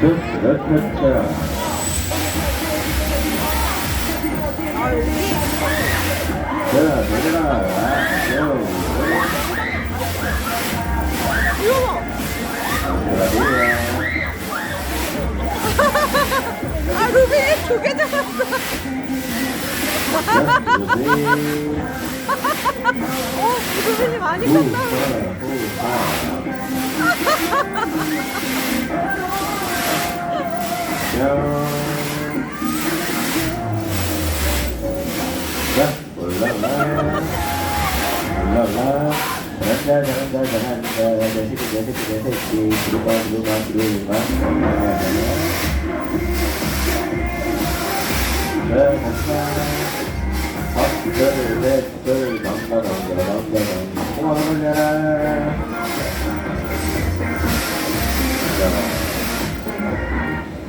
그렇죠. 아 여기 자, 얘들아. 봐. 아 루비 두개 잡았어. 어 루비님 많이. 잘한다, 잘한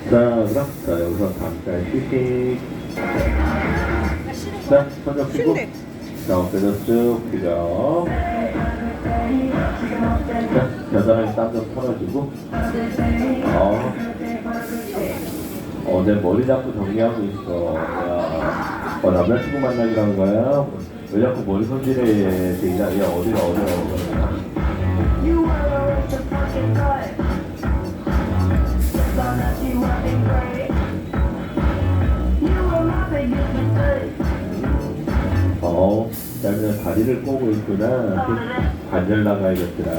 자, 그럼, 자, 여기서 잠깐 휴식. 자, 손 잡히고. 자, 어깨도 쭉 펴죠. 자, 겨드랑이 땀좀 털어주고. 어. 어, 내 머리 잡고 정리하고 있어. 야, 어, 남자친구 만나기로 한 거야? 왜 자꾸 머리 손질해? 되냐? 야, 어디가, 어디가, 어디가. 어, 그다음에 다리를 꼬고 있구나. 관절 나가야겠더라.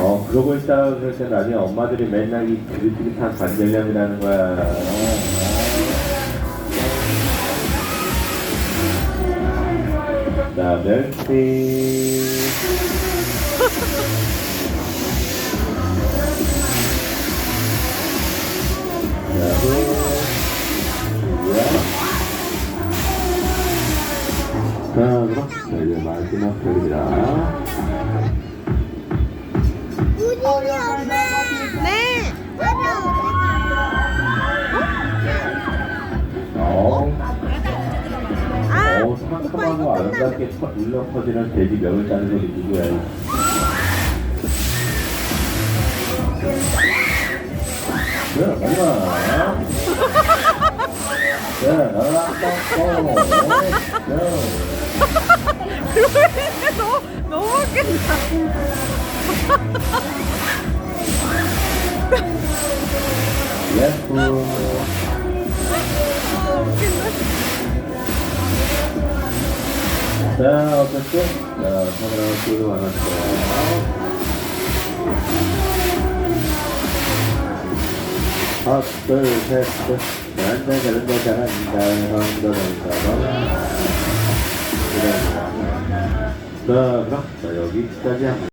어, 그러고 있다가 그럴 때 나중에 엄마들이 맨날 이 지긋지긋한 관절염이라는 거야. 자, 멸치. 자, 이제 마지막 별입니다. 우진이 엄마. 네. 어, 아 어, 상큼하고 아름답게 터- 울려 퍼지는 돼지 명을 짜는 소리 누구야? 야, 말마. 야, 나랑 똥꼬. 야, 너무 너무 웃긴다. 예쁘. 아 웃긴다. 자, 어땠어? 자, 카메라 끄고 나갔어요. 하나, 둘, 셋, 넷. 잘한다, 잘한다, 잘한다. 잘한다, 잘한다. 그래. 자, 그럼, 자, 여기까지 합니다.